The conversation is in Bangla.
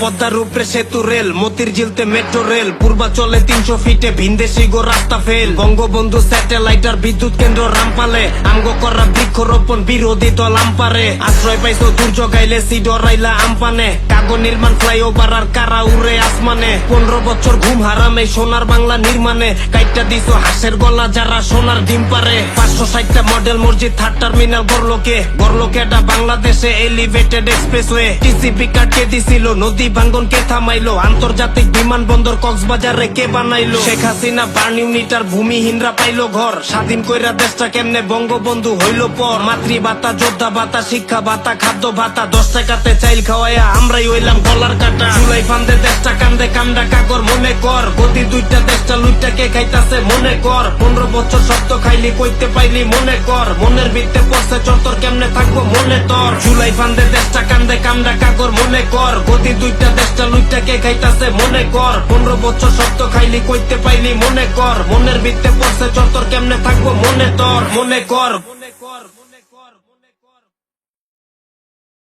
পদ্মার উপরে সেতু রেল, মতির জিলতে মেট্রো রেল, পূর্বাচলে তিনশো ফিটে ভিনদেশি গো রাস্তা ফেল। বঙ্গবন্ধু স্যাটেলাইট আর বিদ্যুৎ কেন্দ্র রামপালে, আমগো করা বৃক্ষরোপণ বিরোধী দল আমপারে আশ্রয় পাইছো দুর্যোগ আইলে সিডরাইলা আমপানে। কাগো নির্মাণ ফ্লাইওভার আর কারা উড়ে আসমানে। পনেরো বছর ঘুম হারামে সোনার বাংলা নির্মাণে। কাইটটা দিছো হাঁসের গলা যারা সোনার ডিম পারে। পাঁচশো ষাটটা মডেল মসজিদ, থার্ড টার্মিনাল গড়লোকে। এটা বাংলাদেশে এলিভেটেড এক্সপ্রেসওয়ে। টিসিপি কাটকে দিছিল নদী ভাঙ্গন কে থামাইলো? আন্তর্জাতিক বিমানবন্দর কক্সবাজারে কে বানাইলো? শেখ হাসিনা বার্ন ইউনিটার ভূমিহীনরা পাইলো ঘর। স্বাধীন কইরা দেশটা কেমনে বঙ্গবন্ধু হইল পর? মাতৃভাতা যোদ্ধা ভাতা শিক্ষা ভাতা খাদ্য ভাতা দশ টাকাতে চাইল খাওয়াইয়া আমরাই হইলাম গলার কাটা। ফান্দে দেশটা কাগর, মনে কর। গদি দুইটা, দেশটা লুইটা কে খাইতাছে, মনে কর। পনেরো বছর শব্দ খাইলি, কইতে পাইলি, মনে কর। মনের ভিত্তে পড়ছে চত্বর কেমনে থাকব, মনে তোর। চুলাই ফান্দে দেশটা কান্দে কান্দা কাগর, মনে কর। গদি দুইটা, দেশটা লুইটা কে খাইতাছে, মনে কর। পনেরো বছর শব্দ খাইলি, কইতে পাইলি, মনে কর। মনের ভিত্তে পড়ছে চত্বর কেমনে থাকব, মনে তোর। মনে কর।